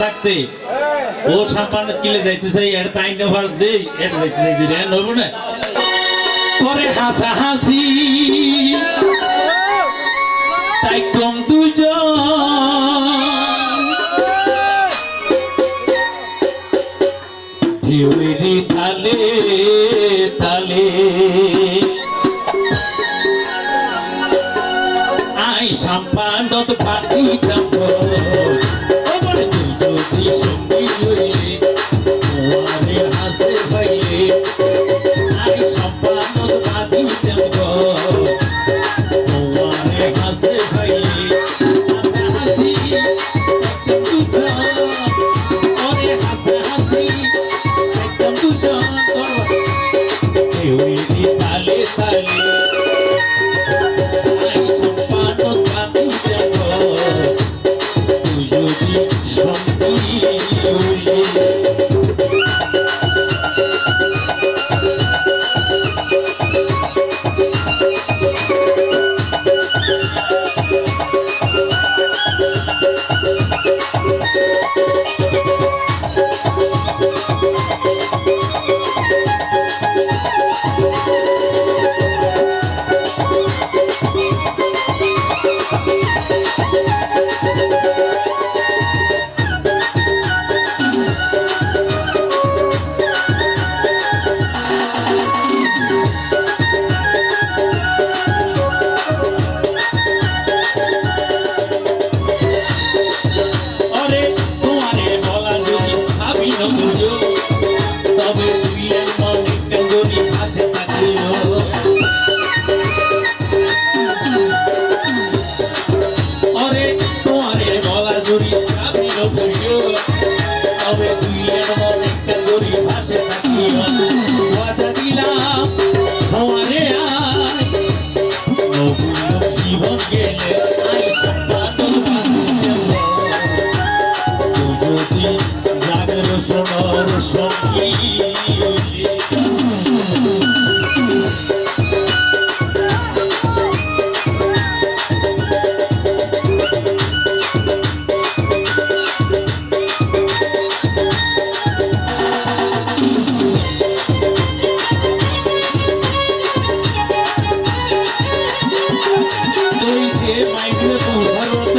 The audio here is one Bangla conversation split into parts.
থাকতে ও সাপান কিলে যাইতেছে, এর তাই নেভার দেই এটা দেখতে দেখতে রে, নব না? করে হাসা হাসি। তাই কম দুজন তালে তালে। আই সাম্পানত পাতি কাম্ব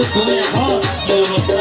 তুই এখন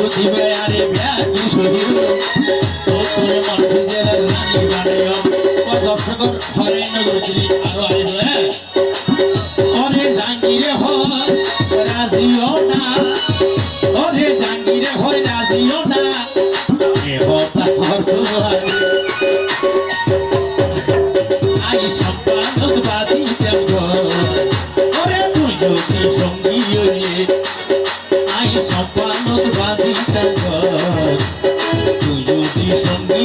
বুঝিবে আরে ভাগি শুইও তো তোরে মন খুঁজে রানী বানাইও। ও দর্শকর, হরে নগরী আরও হ্যাঁ। অরে জাঙ্গিরে হয়, রাজিও না। ওরে জাঙ্গিরে হয়, রাজিও না। এ হতা হরতুয়ারে আই সম্পাদক বাদি দেব ওরে তুই যদি সঙ্গী হইলে সম্পাদক বাদি দেব তুই যদি সঙ্গী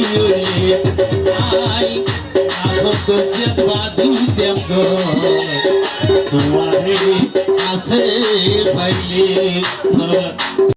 আই আহত বাদি দেব তোমারে আছে পাইলে